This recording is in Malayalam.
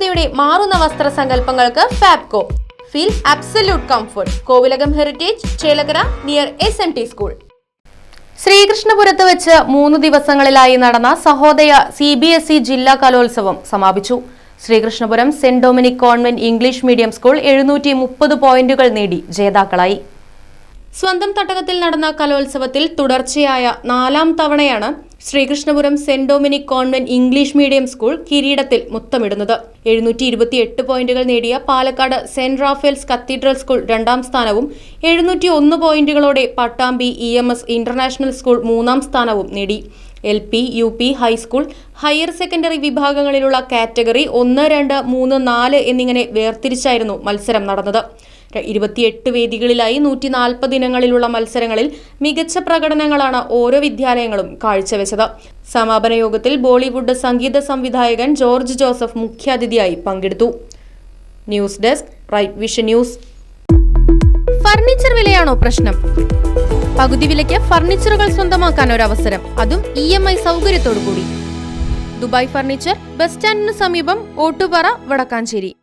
തലമുറയുടെ മാറുന്ന വസ്ത്ര സങ്കല്പങ്ങൾക്ക് Fabco. Feel absolute comfort Kovilakam heritage Chelakara near S N T school ശ്രീകൃഷ്ണപുരത്ത് വെച്ച് മൂന്ന് ദിവസങ്ങളിലായി നടന്ന Sahodaya C B S E ജില്ലാ കലോത്സവം സമാപിച്ചു. Sreekrishnapuram saint Dominic convent English medium school എഴുന്നൂറ്റി മുപ്പത് പോയിന്റുകൾ നേടി ജേതാക്കളായി. സ്വന്തം തട്ടകത്തിൽ നടന്ന കലോത്സവത്തിൽ തുടർച്ചയായ നാലാം തവണയാണ് Sreekrishnapuram saint Dominic convent English medium school കിരീടത്തിൽ മുത്തമിടുന്നത്. എഴുന്നൂറ്റി ഇരുപത്തിയെട്ട് പോയിന്റുകൾ നേടിയ Palakkad saint Raphael's cathedral school രണ്ടാം സ്ഥാനവും എഴുന്നൂറ്റി ഒന്ന് പോയിന്റുകളോടെ Pattambi E M S international school മൂന്നാം സ്ഥാനവും നേടി. L P U P high school higher secondary വിഭാഗങ്ങളിലുള്ള category ഒന്ന് രണ്ട് മൂന്ന് നാല് എന്നിങ്ങനെ വേർതിരിച്ചായിരുന്നു മത്സരം നടന്നത്. ഇരുപത്തിയെട്ട് വേദികളിലായി നൂറ്റി നാൽപ്പത് ഇനങ്ങളിലുള്ള മത്സരങ്ങളിൽ മികച്ച പ്രകടനങ്ങളാണ് ഓരോ വിദ്യാലയങ്ങളും കാഴ്ചവെച്ചത്. സമാപന യോഗത്തിൽ ബോളിവുഡ് സംഗീത സംവിധായകൻ ജോർജ് ജോസഫ് മുഖ്യാതിഥിയായി പങ്കെടുത്തു. News desk right vision news. Furniture വിലയാണോ പ്രശ്നം? പകുതി വിലയ്ക്ക് ഫർണിച്ചറുകൾ സ്വന്തമാക്കാൻ ഒരു അവസരം അതും ഇ എം ഐ സൗകര്യത്തോടു കൂടി ദുബായ് ഫർണിച്ചർ ബസ് സ്റ്റാൻഡിന് സമീപം ഓട്ടുപാറ വടക്കാഞ്ചേരി.